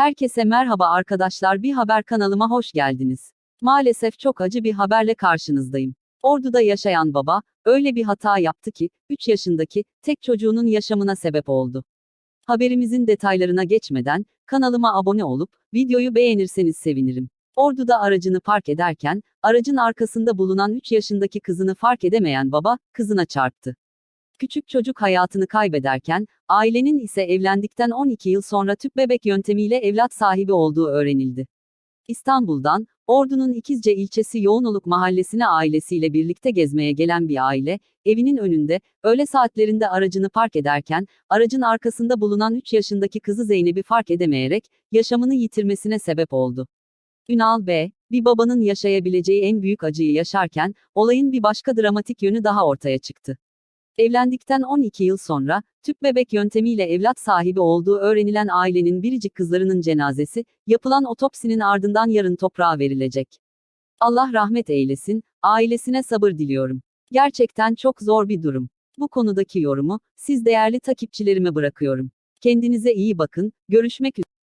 Herkese merhaba arkadaşlar bir haber kanalıma hoş geldiniz. Maalesef çok acı bir haberle karşınızdayım. Ordu'da yaşayan baba, öyle bir hata yaptı ki, 3 yaşındaki, tek çocuğunun yaşamına sebep oldu. Haberimizin detaylarına geçmeden, kanalıma abone olup, videoyu beğenirseniz sevinirim. Ordu'da aracını park ederken, aracın arkasında bulunan 3 yaşındaki kızını fark edemeyen baba, kızına çarptı. Küçük çocuk hayatını kaybederken, ailenin ise evlendikten 12 yıl sonra tüp bebek yöntemiyle evlat sahibi olduğu öğrenildi. İstanbul'dan, Ordu'nun İkizce ilçesi Yoğunoluk mahallesine ailesiyle birlikte gezmeye gelen bir aile, evinin önünde, öğle saatlerinde aracını park ederken, aracın arkasında bulunan 3 yaşındaki kızı Zeynep'i fark edemeyerek, yaşamını yitirmesine sebep oldu. Ünal B., bir babanın yaşayabileceği en büyük acıyı yaşarken, olayın bir başka dramatik yönü daha ortaya çıktı. Evlendikten 12 yıl sonra, tüp bebek yöntemiyle evlat sahibi olduğu öğrenilen ailenin biricik kızlarının cenazesi, yapılan otopsinin ardından yarın toprağa verilecek. Allah rahmet eylesin, ailesine sabır diliyorum. Gerçekten çok zor bir durum. Bu konudaki yorumu, siz değerli takipçilerime bırakıyorum. Kendinize iyi bakın, görüşmek üzere.